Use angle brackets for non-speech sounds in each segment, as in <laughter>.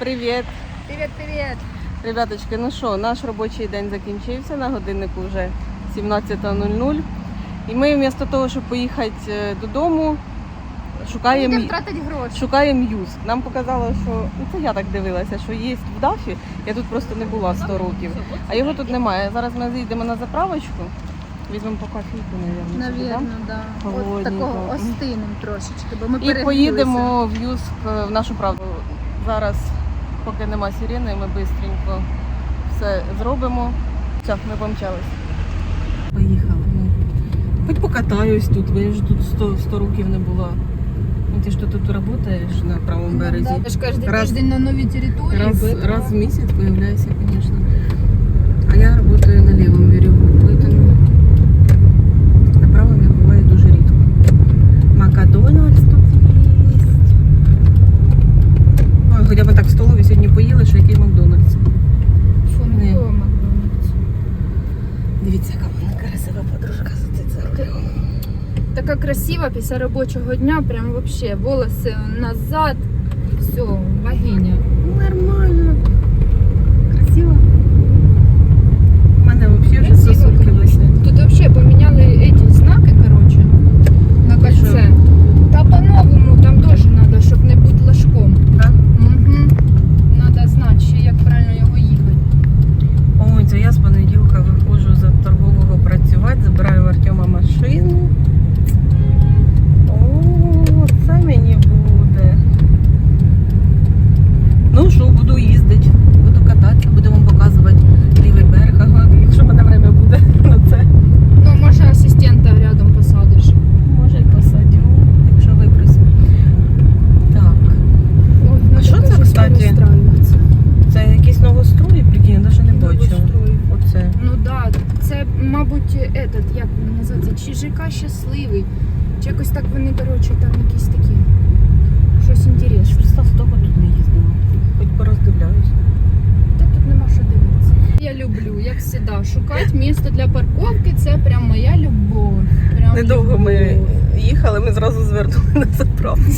Привіт, Привет, привет. ребяточки. Ну що, наш робочий день закінчився на годиннику вже 17.00. І ми вмісто того, щоб поїхати е, додому, шукаємо, Будемо тратити гроші. шукаємо юск. Нам показало, що ну це я так дивилася, що є в Дафі. Я тут просто не була 100 років. А його тут немає. Зараз ми зійдемо на заправочку. Візьмемо по кофійку, мабуть. Навірно, да. От такого остинем трошечки, бо ми І поїдемо в Юск е, в нашу правду. Зараз, поки нема сирени, ми швидко все зробимо. Все, ми помчались. Поїхали. Хоч покатаюсь тут, бо я ж тут 100, 100 років не була. Ну, ти ж тут працюєш на правому березі. Да, я ж кожен Раз- тиждень на новій території. Раз, раз в місяць з'являюся, звісно. А я працюю на лівому берегу, поэтому на правому я буваю дуже рідко. Макдональдс тут є. Ой, хоча б так в столові сьогодні поїли, що який Макдональдс. Фу, Ні. не було Макдональдс. Дивіться, яка вона красива подружка за це дзеркало. Така красива після робочого дня, прям вообще волоси назад. Все, богиня. Нормально. Красиво. У мене взагалі вже Красиво, сосудки конечно. блистять. Тут вообще поменяли эти знаки, короче, на кольце. Та по-новому там теж треба, щоб не бути ложком. Так? Угу. Треба знати ще, як правильно його їхати. Ой, це я з понеділка виходжу за торгового працювати, забираю в Артема машину. О, це мені буде. Ну що, буду їздити, буду кататися, буду вам показувати лівий берег, ага, якщо мене время буде на це. Ну, може, асистента рядом посадиш. Може й посадю, якщо випросю. Так, Ой, А надо що це, даже кстати? перестраюватися. це якісь новострої, прикинь, я навіть не бачила. Новострої. Оце. Ну да, це, мабуть, этот, як він чи ЖК щасливий. Чи якось так вони, коротше, там якісь такі. Щось інтересне. Просто в того тут не їздила. Хоч пороздивляюсь. Та тут нема що дивитися. Я люблю, як завжди, шукати місце для парковки це прям моя любов. Прям Недовго любов. ми їхали, ми зразу звернули на заправку.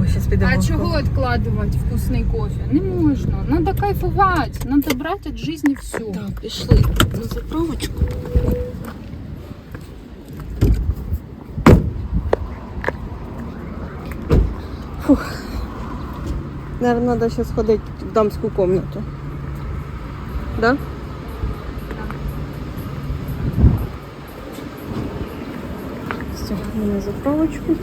Ой, зараз підемо. А чого відкладувати вкусний кофе? Не можна. Надо кайфувати, надо брати від життя все. Так, пішли на заправочку. Наверное, надо сейчас ходить в дамскую комнату. Да? Все, мы на заправочку.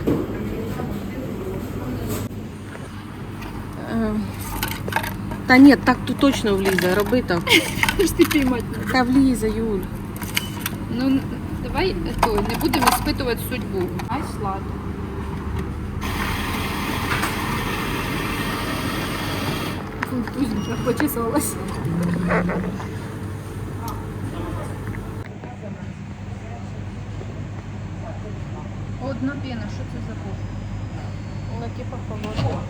Е, Та ні, так тут точно влізе, роби так. Ж ти піймати не Та влізе, Юль. Ну, давай то, не будемо испытувати судьбу. Ай, сладко. Почесалась. Одна пена, що це за кофе? Ну, типа холодно.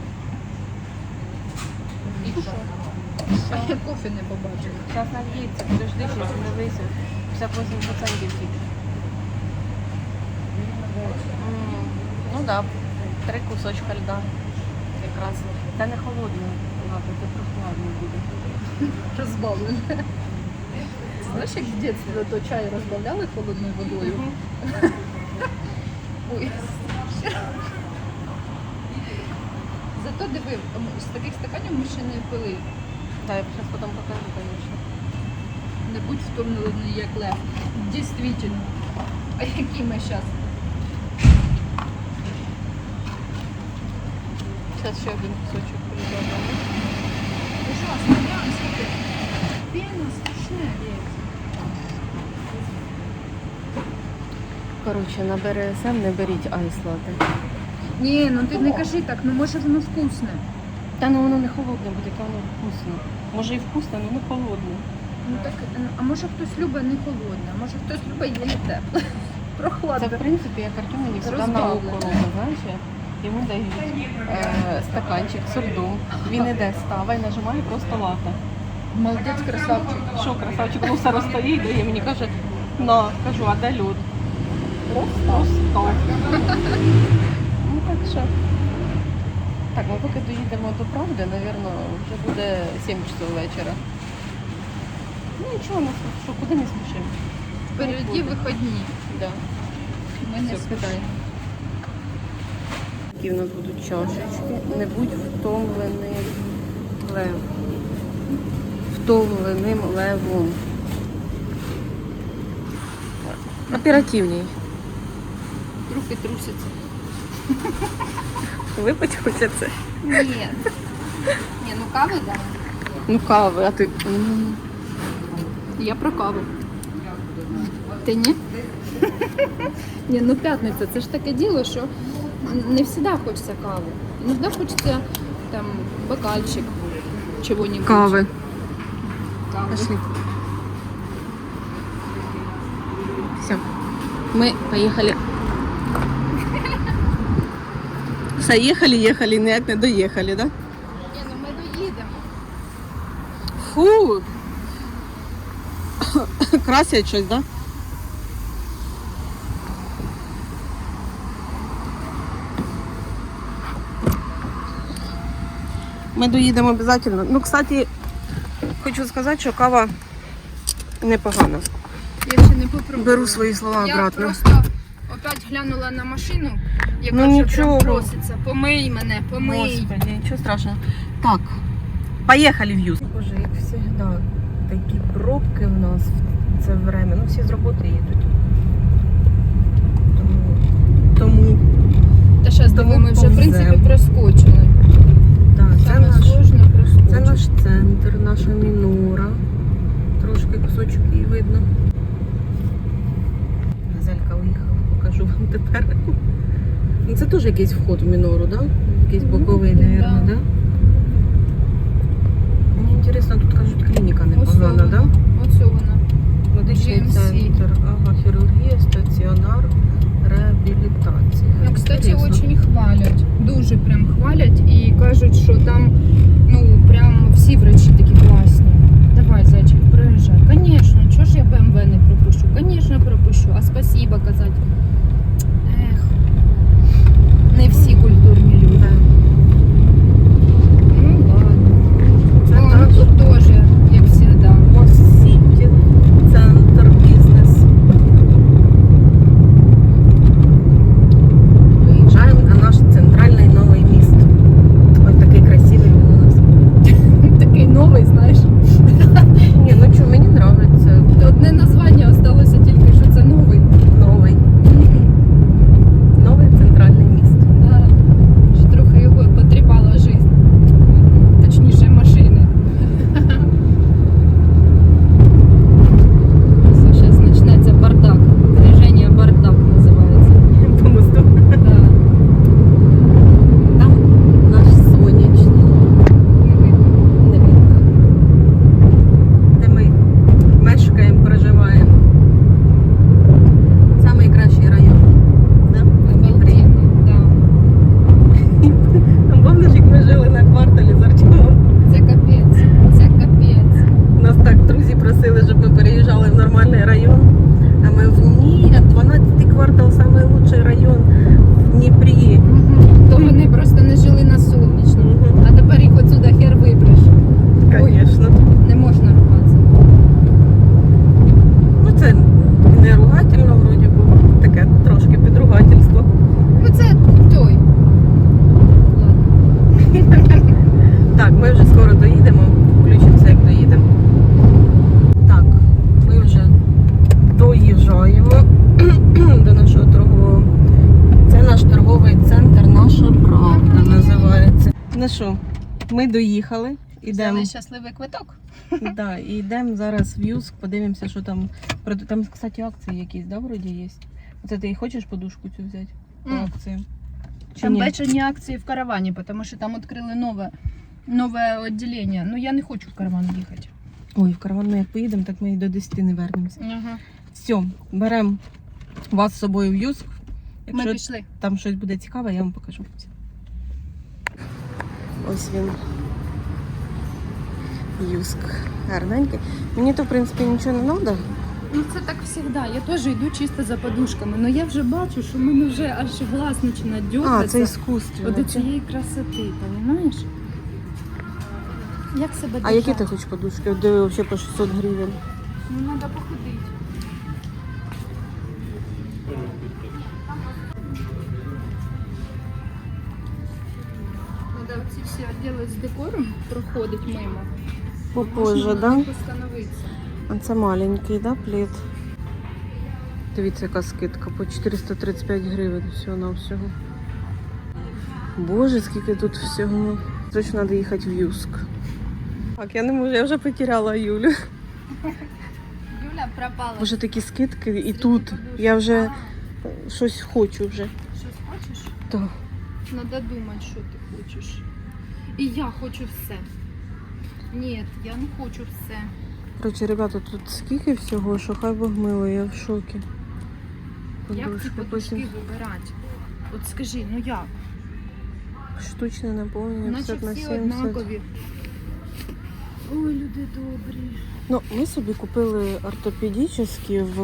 І що? А я кофе не побачила. Зараз нальється, подожди, зараз не вийде. 58% тільки. Ну так, да. три кусочка льда. Якраз. Та не холодно, ладно, це прохладно буде. <laughs> Розбавлене. Знаєш, як в дитинстві то чай розбавляли холодною водою? <laughs> Ой. <laughs> Зато диви, з таких стаканів ми ще не пили. Так, я зараз потім покажу, звісно. Не будь втомлений, як лев. Дійсно. А які ми зараз? Зараз ще один кусочок прийде. Ужасно, прям слухай. Пена страшна Коротше, на БРСМ не беріть айслати. Ні, ну ти не кажи так, ну може воно вкусне. Та ну воно не холодне буде, яке воно вкусне. Може і вкусне, але не холодне. Ну так, а може хтось любить не холодне, а може хтось любить її тепле. <laughs> Це, в принципі, як Артем мені завжди на око робить, знаєш, як йому дають е, стаканчик, сурдом. Він іде, ставай, нажимає просто лата. Молодець, красавчик. Що, красавчик, ну все розстоїть, дає мені каже, на, кажу, а де лід? Просто. Ну так що. Так, ми поки доїдемо до правди, напевно, вже буде 7 часов вечора. Ну нічого, ну що, куди не спішимо? Впереді виходні. Да. Ми не Все, скидай. Які в нас будуть чашечки. Не будь втомлений лев. Втомленим левом. Оперативній. руки трусяться. Випить хочеться. Ні. Ні, ну кави да. Ну кави, а ти. Я про каву. Ти ні? Ні, ну п'ятниця, це ж таке діло, що не завжди хочеться кави. Іноді хочеться там бокальчик чого-нибудь. Кави. Кави. Пошли. Все. Мы поехали. Все, їхали, ніяк не доїхали, <coughs> да? Ні, ну ми доїдемо. Фу. Красять щось, да? Ми доїдемо обов'язково. Ну, кстати, хочу сказати, що кава непогана. Я ще не попробувала. Беру свої слова Я обратно. просто опять глянула на машину, яка Ну, вже нічого. прям проситься. Помий мене, помий. Господи, нічого страшного. Так, поїхали в Юз. Боже, як завжди, такі пробки в нас в це время. Ну, всі з роботи їдуть. Тому, тому Та зараз Тому думаю, ми вже в принципі проскочили. Це наш, це наш центр, наша мінора. Трошки кусочок її видно. Газелька уїхала, покажу вам тепер. Ну, Це теж якийсь вход в мінору, да? Якийсь боковий, мабуть, да? Мені інтересно, тут кажуть, клініка непогана, да? Ось вона. Медичний центр, ага, хірургія, стаціонар, реабілітація. Ну, кстати, Інтересно. очень хвалять. Дуже прям хвалять і кажуть, що там ну прям всі врачі такі класні. Давай, зайчик, приїжджай. Конечно, чого ж я БМВ не пропущу? Конечно, пропущу. А спасибо казати. Ех. Не всі культурні люди. Так. Ну ладно. Це О, наш ну, тут теж, як завжди. Мост-Сіті, центр бізнес. Виїжджаємо на наш центральний новий міст. Ось такий красивий він у нас. Такий новий, знаєш. Ні, ну що, мені подобається. Одне названня осталося тільки, що це новий. Новий. Новий центральний міст. Да. Що трохи його потріпала життя. Точніше, машини. Все, зараз почнеться бардак. Движення бардак називається. По мосту. Да. Там наш сонячний. Не видно. Не видно. Де ми мешкаємо, проживаємо. Самий кращий район. Да? в Дніпрі. Обалденно, да. Помниш, як ми жили на кварталі з Артемом? Це капець. Це капець. Нас так друзі просили, щоб ми переїжджали в нормальний район. А ми в ні, 12 квартал лучший район в Дніпрі. Мгм. То вони просто не жили на сонячному. Мгм. А тепер їх отсюда хер вибреш. Звісно. Не можна ругатися. Ну це не ругательно, вроді би, таке трошки підругательство. Ну це той. Ладно. Так, ми вже скоро доїдемо, включимося, як доїдемо. Так, ми вже доїжджаємо до нашого торгового. Це наш торговий центр, наша правда називається. Ну що, ми доїхали. Ідемо. Взяли щасливий квиток. <laughs> Да, і йдемо зараз в Юск, подивимося, що там. Там, кстати, акції якісь, да, вроді є. Оце ти хочеш подушку цю взяти по акціям? Чи Там ні? бешені акції в каравані, тому що там відкрили нове, нове відділення. Ну я не хочу в караван їхати. Ой, в караван ми як поїдемо, так ми і до 10 не вернемося. Ага. Все, беремо вас з собою в Юск. Ми Якщо пішли. там щось буде цікаве, я вам покажу. Ось він. Юск. Гарненький. Мені то, в принципі, нічого не треба. Ну це так завжди. Я теж йду чисто за подушками. але я вже бачу, що в мене вже аж глаз починає А, це іскусственно. От до цієї красоти, розумієш? Як себе А які ти хочеш подушки? Диви, взагалі по 600 гривень. Ну, треба походити. Ці з декором проходить мимо. Попозже, остановитися. А це маленький, да, плід? Дивіться, яка скидка по 435 гривень всього на всього. Боже, скільки тут всього. Точно треба їхати в Юск. Так, я не можу, я вже потеряла Юлю. Юля пропала. Боже, такі скидки і тут. Я вже щось хочу вже. Щось хочеш? Так. Треба думати, що ти хочеш. І я хочу все. Ні, я не хочу все. Коротше, ребята, тут скільки всього, що хай Бог милий, я в шокі. Як ці Подушки подушки вибирати? От скажи, ну як? штучне наповнення Наче 50 на 70. однакові. Ой, люди добрі. Ну, ми собі купили ортопедичні в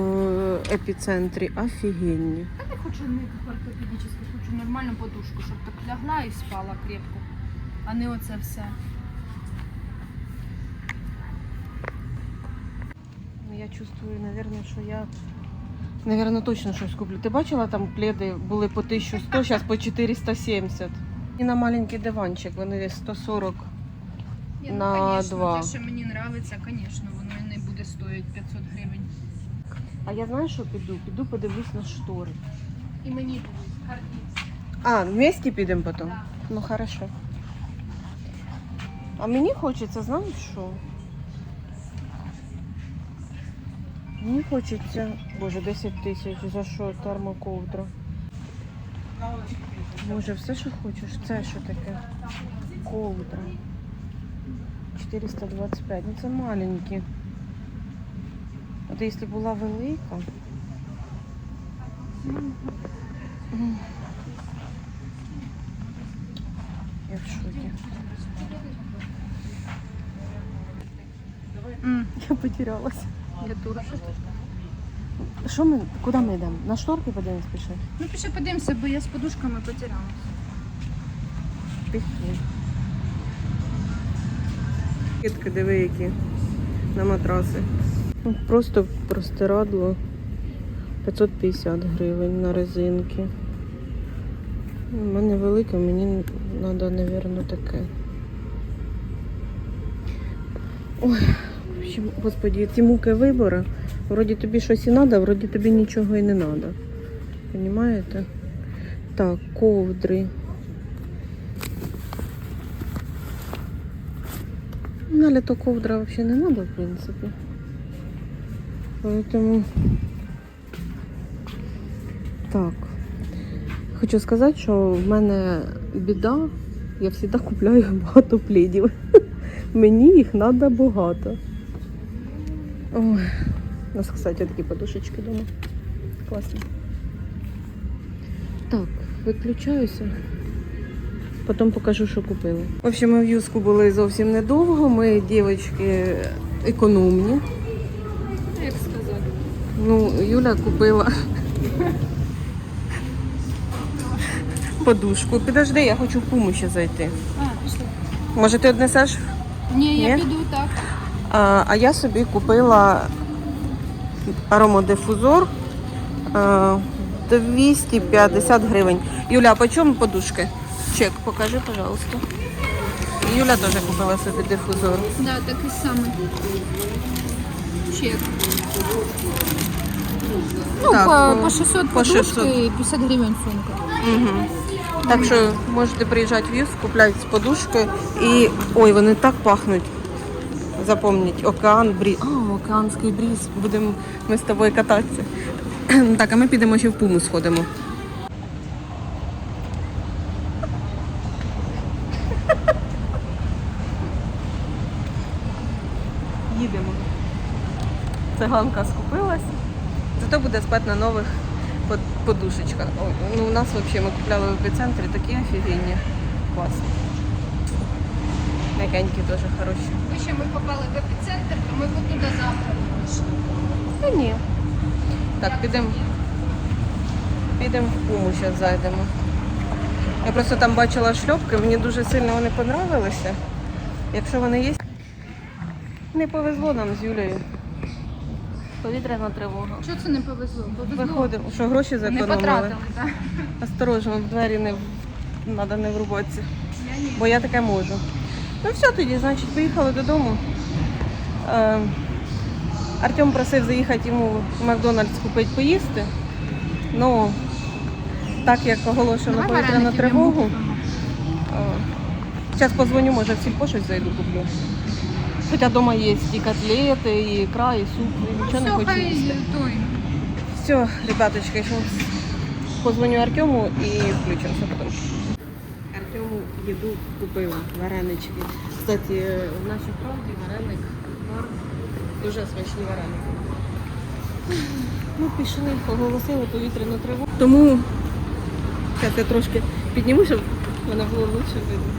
епіцентрі. Офігенні. Я не хочу не ортопедичну, хочу нормальну подушку, щоб так лягла і спала крепко. А не оце все. Ну, Я чувствую, наверное, що я. Наверное, точно щось куплю. Ти бачила, там пледи були по 1100, зараз по 470. І на маленький диванчик, вони 140. Ні, На ну, конечно, два. те, що мені подобається, звісно, воно не буде стоїти 500 гривень. А я знаю, що піду? Піду подивлюсь на штори. І мені будуть. А, вместе підемо потім? Да. Ну хорошо. А мені хочеться, знаєш що? Мені хочеться. Боже, 10 тисяч. За що термоковдра? Боже, все, що хочеш. Це що таке? Ковдра. 425. Ну це маленькі. От якщо була велика. Я в шокі. Я потерялась. Я тут. Що ми, куди ми йдемо? На шторки подивимось пішли? Ну пішли подивимося, бо я з подушками потеряла. Пішли. Кітки, диви які на матраси. Просто простирадло 550 гривень на резинки. У мене велике, мені треба, мабуть, таке. Ой, общем, господи, ці муки вибору. Вроді тобі щось і треба, вроді тобі нічого і не треба. Понімаєте? Так, ковдри. На літо ковдра взагалі не треба, в принципі. Поэтому... Так. Хочу сказати, що в мене біда. Я завжди купляю <laughs> багато плідів. Мені їх треба багато. Ой. У нас, кстати, такі подушечки вдома. Класні. Так, виключаюся. Потім покажу, що купила. В общем, ми в Юску були зовсім недовго. Ми дівчатки економні. Як сказати? Ну, Юля купила подушку. Підожди, я хочу в пуму ще зайти. А, пішли. Може, ти однесеш? Ні, я Ні? піду так. А, а я собі купила аромадифузор а, 250 гривень. Юля, по чому подушки? Чек, покажи, пожалуйста. Юля теж купила собі дифузор. Да, такий самий. Чек. Ну, Так, по, по- по 600 по подушки 600. і 50 гривень сумка. Угу. Так що можете приїжджати в Юск, купляти подушки і. Ой, вони так пахнуть. Запомніть, океан бріз. А, океанський бріз. Будемо ми з тобою кататися. <clears throat> Так, а ми підемо ще в пуму сходимо. Їдемо. Циганка скупилась. Зато буде спати на нових подушечках. Ну, у нас взагалі ми купляли в епіцентрі такі офігенні. Класні. М'якенькі теж хороші. Ми ще ми попали в епіцентр, то ми от туди завтра вийшли. Та ні. Так, підемо. Підемо в Пуму зараз зайдемо. Я просто там бачила шльопки, мені дуже сильно вони понравилися. Якщо вони є. Не повезло нам з Юлею. Повітряна тривога. Чого це не повезло? Повезло. Виходимо, що гроші Не зекономили. потратили, так? Осторожно, в двері не треба не врубатися. Я ні. бо я таке можу. Ну все тоді, значить, поїхали додому. Е, Артем просив заїхати йому в Макдональдс купити поїсти. Ну, так як оголошено повітряну тривогу. Зараз позвоню, може в сільпо щось зайду куплю. Хоча вдома є і котлети, і ікра, і суп, і нічого не хочу їсти. Все, ребяточки, позвоню Артему и включимся потом. Артему купила, варенички. Кстати, в нашій правді вареник. Дуже смачні вареники. Ну, пішли, оголосили повітряну тривогу. Тому зараз я трошки підніму, щоб мене було лучше видно.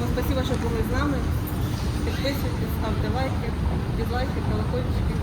Ну, спасибо, що були з нами. Підписуйтесь, ставте лайки, дизлайки, колокольчики.